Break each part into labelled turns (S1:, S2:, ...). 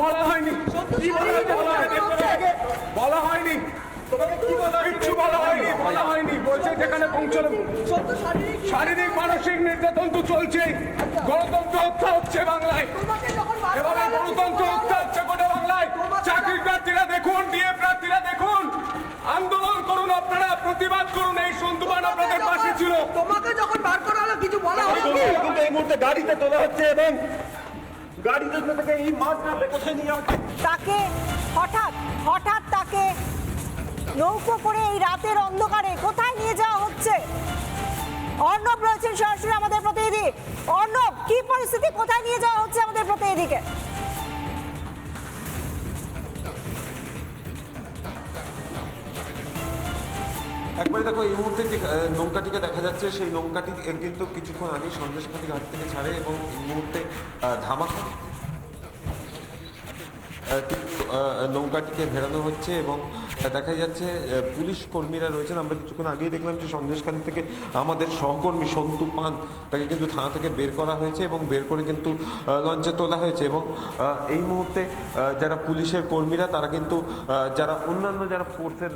S1: বলা হয়নি। কি বলা বলা হয়নি। বলা হয়নি। তোমাকে কি বলা কিচ্ছু বলা হয়নি। বলা হয়নি। বলছে যেখানে পৌঁছলো।
S2: সত্য শারীরিক।
S1: শারীরিক মানসিক নির্যাতন তো চলছেই। গণতন্ত্র হত্যা হচ্ছে বাংলায়। এভাবে গণতন্ত্র হত্যা হচ্ছে গোটা বাংলায়। চাকরি প্রার্থীরা দেখুন ডিএ প্রার্থীরা দেখুন। আন্দোলন করুন আপনারা প্রতিবাদ করুন। এই সন্তুবান আপনাদের পাশে ছিল।
S2: তোমাকে যখন বার করা হলো কিছু বলা হলো কি?
S3: কিন্তু এই মুহূর্তে গাড়িতে তোলা হচ্ছে এবং
S4: তাকে হঠাৎ হঠাৎ তাকে নৌকো করে এই রাতের অন্ধকারে কোথায় নিয়ে যাওয়া হচ্ছে? অর্ণব রয়েছেন সরাসরি আমাদের প্রতিনিধি। অর্ণব, কি পরিস্থিতি? কোথায় নিয়ে যাওয়া হচ্ছে আমাদের প্রতিনিধিকে?
S5: একবারে দেখো এই মুহূর্তে যে নৌকাটিকে দেখা যাচ্ছে সেই নৌকাটি কিন্তু কিছুক্ষণ আগে সন্দেশখালী ঘাট থেকে ছাড়ে এবং এই মুহূর্তে আহ, নৌকাটিকে ভেড়ানো হচ্ছে এবং দেখা যাচ্ছে পুলিশ কর্মীরা রয়েছেন। আমরা কিছুক্ষণ আগেই দেখলাম যে সন্দেশখালী থেকে আমাদের সহকর্মী সন্তু পান তাকে কিন্তু থানা থেকে বের করা হয়েছে এবং বের করে কিন্তু লঞ্চে তোলা হয়েছে এবং এই মুহূর্তে যারা পুলিশের কর্মীরা তারা কিন্তু যারা অন্যান্য যারা ফোর্সের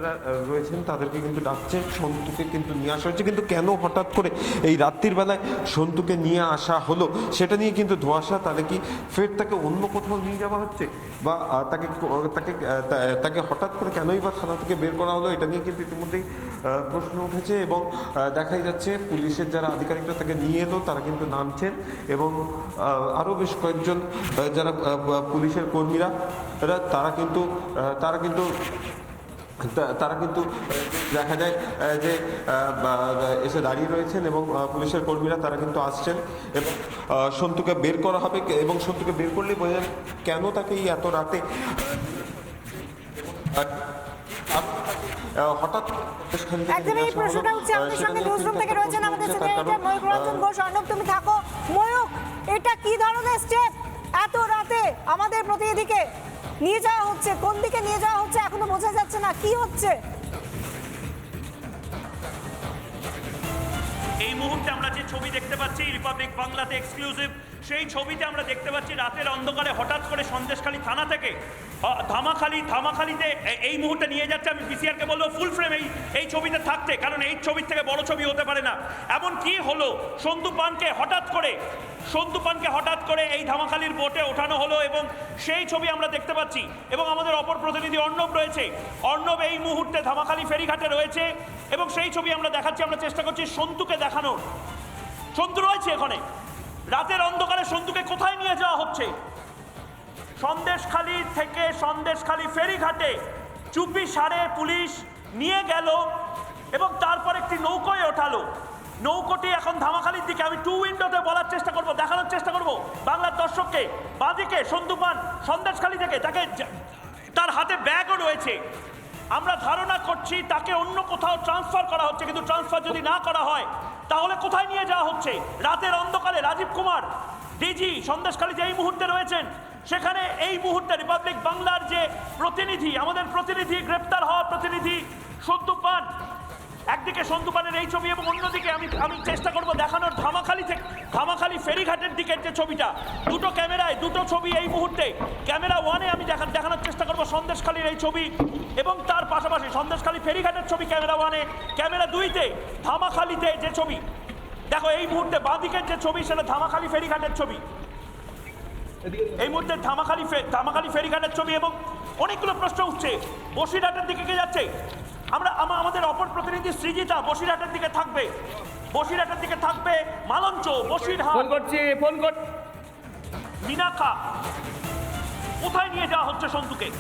S5: রয়েছেন তাদেরকে কিন্তু ডাকছে, সন্তুকে কিন্তু নিয়ে আসা হচ্ছে। কিন্তু কেন হঠাৎ করে এই রাত্রির বেলায় সন্তুকে নিয়ে আসা হলো, সেটা নিয়ে কিন্তু ধোয়াশা, তাহলে কি ফের তাকে অন্য কোথাও নিয়ে যাওয়া হচ্ছে? বা তাকে তাকে তাকে হঠাৎ করে কেনই বা থানা থেকে বের করা হলো এটা নিয়ে কিন্তু ইতিমধ্যেই প্রশ্ন উঠেছে এবং দেখাই যাচ্ছে পুলিশের যারা আধিকারিকরা তাকে নিয়ে এলো, তারা কিন্তু নামছেন এবং আরও বেশ কয়েকজন যারা পুলিশের কর্মীরা, তারা কিন্তু তারা কিন্তু তারা কিন্তু দেখা যায় যে এসে দাঁড়িয়ে রয়েছেন এবং পুলিশের কর্মীরা তারা কিন্তু আসছেন। এবং সন্তুকে বের করা হবে এবং সন্তুকে বের করলেই বোঝা যাবে কেন তাকে এই এত রাতে হঠাৎ
S4: একদম এই প্রশ্নটা হচ্ছে আমাদের সঙ্গে নিউজরুম থেকে রয়েছেন আমাদের
S5: উঠছে, তার
S4: সেক্রেটারি
S5: কারণ,
S4: ময়ূক রঞ্জন ঘোষ। অর্ণব তুমি থাকো। ময়ূক এটা কি ধরনের স্টেপ এত রাতে আমাদের প্রতিনিধিকে নিয়ে যাওয়া হচ্ছে, কোন দিকে নিয়ে যাওয়া হচ্ছে এখনও বোঝা যাচ্ছে না, কি হচ্ছে?
S6: এই মুহূর্তে আমরা যে ছবি দেখতে পাচ্ছি রিপাবলিক বাংলাতে এক্সক্লুসিভ সেই ছবিতে আমরা দেখতে পাচ্ছি রাতের অন্ধকারে হঠাৎ করে সন্দেশখালী থানা থেকে ধামাখালি, ধামাখালিতে এই মুহূর্তে নিয়ে যাচ্ছে। আমি পিসিআরকে বলব ফুল ফ্রেম এই এই ছবিতে থাকতে, কারণ এই ছবির থেকে বড় ছবি হতে পারে না। এমন কি হলো? সন্দু পানকে হঠাৎ করে সন্দু পানকে হঠাৎ করে এই ধামাখালির বোটে ওঠানো হলো এবং সেই ছবি আমরা দেখতে পাচ্ছি। এবং আমাদের অপর প্রতিনিধি অর্ণব রয়েছে। অর্ণব এই মুহূর্তে ধামাখালি ফেরিঘাটে রয়েছে এবং সেই ছবি আমরা দেখাচ্ছি, আমরা চেষ্টা করছি সন্তুকে দেখানোর। সন্তু রয়েছে এখানে। রাতের অন্ধকারে সন্তুকে কোথায় নিয়ে যাওয়া হচ্ছে? সন্দেশখালি থেকে সন্দেশখালি ফেরিঘাটে চুপি সারে পুলিশ নিয়ে গেল এবং তারপর একটি নৌকোয় ওঠালো। নৌকোটি এখন ধামাখালির দিকে। আমি টু উইন্ডোতে বলার চেষ্টা করব, দেখানোর চেষ্টা করব। বাংলার দর্শককে, বাদিকে সন্দুপান সন্দেশখালি থেকে, তাকে তার হাতে ব্যাগও রয়েছে। আমরা ধারণা করছি তাকে অন্য কোথাও ট্রান্সফার করা হচ্ছে, কিন্তু ট্রান্সফার যদি না করা হয় তাহলে কোথায় নিয়ে যাওয়া হচ্ছে? রাতের অন্ধকারে রাজীব কুমার, ডিজি সন্দেশখালী যে এই মুহূর্তে রয়েছেন, সেখানে এই মুহূর্তে রিপাবলিক বাংলার যে প্রতিনিধি, আমাদের প্রতিনিধি, গ্রেপ্তার হওয়া প্রতিনিধি সন্তু পান। একদিকে সন্তু পানের এই ছবি এবং অন্যদিকে আমি আমি চেষ্টা করব দেখানোর ধামাখালি থেকে, ধামাখালি ফেরিঘাটের দিকের যে ছবিটা। দুটো ক্যামেরায়, দুটো ছবি এই মুহূর্তে। ক্যামেরা ওয়ানে আমি দেখা, দেখানোর চেষ্টা করব সন্দেশখালির এই ছবি। এবং তার পাশাপাশি সন্দেশখালি ফেরিঘাটের ছবি ক্যামেরা ওয়ানে ক্যামেরা দুইতে ধামাখালিতে যে ছবি। দেখো এই মুহূর্তে বাঁদিকের যে ছবি সেটা ধামাখালি ফেরিঘাটের ছবি। এই মুহূর্তে ধামাখালি ধামাখালি ফেরিঘাটের ছবি এবং অনেকগুলো প্রশ্ন উঠছে। বসিরহাটের দিকে কে যাচ্ছে? আমরা আমা- আমাদের অপর প্রতিনিধি সৃজিতা বসিরহাটের দিকে থাকবে। বসিরহাটের দিকে থাকবে মালঞ্চ বসিরহাট।
S1: ফোন করছি ফোন কর
S6: মিনাখা কোথায় নিয়ে যাওয়া হচ্ছে সন্তুকে?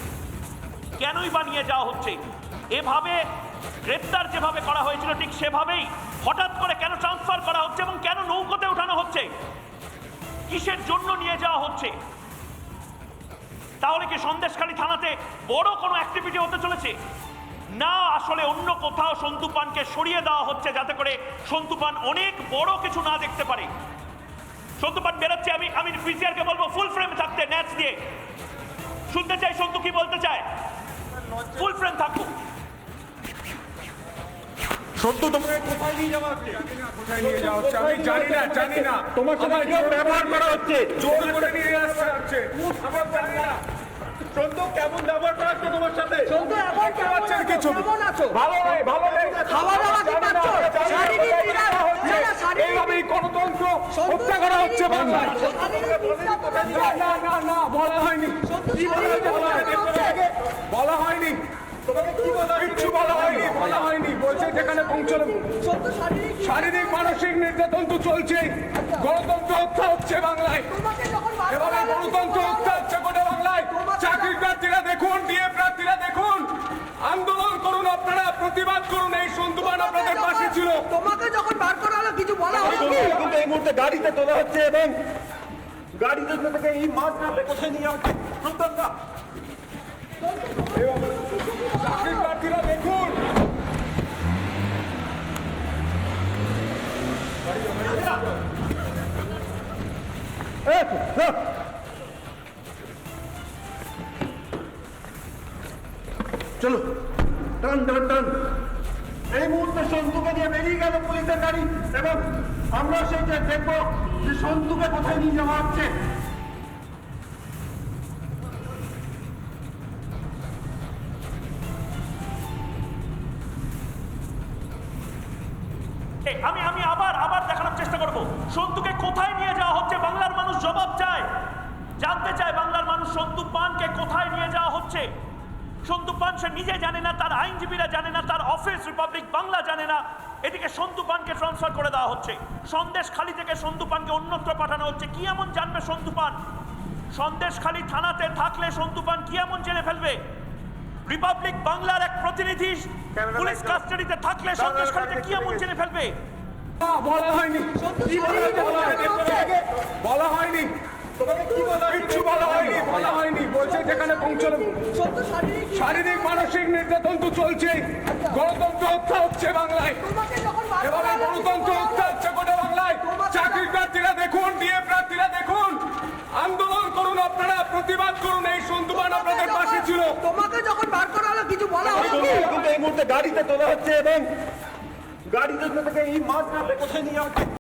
S6: কেনই বা নিয়ে যাওয়া হচ্ছে? এভাবে গ্রেপ্তার যেভাবে করা হয়েছিল, ঠিক সেভাবেই হঠাৎ করে কেন ট্রান্সফার করা হচ্ছে এবং কেন নৌকোতে ওঠানো হচ্ছে? কিসের জন্য নিয়ে যাওয়া হচ্ছে? তাহলে কি সন্দেশখালী থানাতে বড় কোনো অ্যাক্টিভিটি হতে চলেছে? না, আসলে অন্য কোথাও সন্তুপানকে সরিয়ে দেওয়া হচ্ছে যাতে করে সন্তুপান অনেক বড় কিছু না দেখতে পারে। সন্তুপান বেরোচ্ছে, আমি আমি পিসিআরকে বলব ফুল ফ্রেম
S3: তোমার সাথে?
S1: চন্দ্র
S3: ব্যবহার করা
S1: ভালো নয় ভালো নয়
S7: খাওয়া দাওয়া কি
S1: করছ
S7: শারীরিক পীড়া হচ্ছে।
S1: এইভাবেই গণতন্ত্র হত্যা করা হচ্ছে না না না বলা হয়নি। কি কিচ্ছু বলা হয়নি বলা হয়নি। বলছে যেখানে পৌঁছলো
S7: সন্তু শারীরিক
S1: শারীরিক মানসিক নির্যাতন তো চলছেই। গণতন্ত্র হত্যা হচ্ছে বাংলায়।
S7: কিছু
S1: গণতন্ত্র হত্যা হচ্ছে গোটা বাংলায়। চাকরির প্রার্থীরা দেখুন ডিএ প্রার্থীরা দেখুন। আন্দোলন করুন আপনারা প্রতিবাদ করুন। এই সন্তুবান আপনাদের পাশে ছিল।
S7: তোমাকে যখন বার করা হলো কিছু বলা হলো কি?
S5: কিন্তু এই মুহূর্তে গাড়িতে তোলা হচ্ছে এবং গাড়িতে থেকে এই মাছ না কোথায় নিয়ে যাওয়া হচ্ছে চলো। টান টান টান। এই মুহূর্তে সন্তুকে নিয়ে বেরিয়ে গেল পুলিশের গাড়ি এবং আমরা সেইটা দেখব যে সন্তুকে কোথায় নিয়ে যাওয়া হচ্ছে।
S6: আমি আমি আবার আবার দেখানোর চেষ্টা করব। সন্তুকে কোথায় নিয়ে যাওয়া হচ্ছে? বাংলার মানুষ জবাব চায়। জানতে চায় বাংলার মানুষ সন্তু পানকে কোথায় নিয়ে যাওয়া হচ্ছে? সন্তু পান সে নিজে জানে না তার আইনজীবীরা জানে না তার অফিস রিপাবলিক বাংলা জানে না এদিকে সন্তু পানকে ট্রান্সফার করে দেওয়া হচ্ছে সন্দেশ খালি থেকে সন্তু পানকে অন্যত্র পাঠানো হচ্ছে কি এমন জানবে সন্তু পান সন্দেশ খালি থানাতে থাকলে সন্তু পান কি এমন জেনে ফেলবে রিপাবলিক বাংলার এক প্রতিনিধি পুলিশ কাস্টাডিতে থাকলে সন্দেশ খালিতে কি এমন জেনে ফেলবে
S1: বলা হয়নি বলা হয়নি? কিচ্ছু বলা হয়নি। বলা হয়নি। বলছে যেখানে পৌঁছলো
S7: শারীরিক
S1: শারীরিক মানসিক নির্যাতন তো চলছেই। গণতন্ত্র হত্যা হচ্ছে বাংলায়।
S7: তোমাকে যখন
S1: এভাবে গণতন্ত্র হত্যা হচ্ছে গোটা বাংলায়। চাকরির প্রার্থীরা দেখুন ডিএ প্রার্থীরা দেখুন। আন্দোলন করুন আপনারা প্রতিবাদ করুন। এই সন্তুবান আপনাদের পাশে ছিল।
S7: তোমাকে যখন বার করা হলো কিছু বলা হলো
S5: কিন্তু এই মুহূর্তে গাড়িতে তোলা হচ্ছে এবং গাড়িতে থেকে এই মাছ না কোথায় নিয়ে যাওয়া হচ্ছে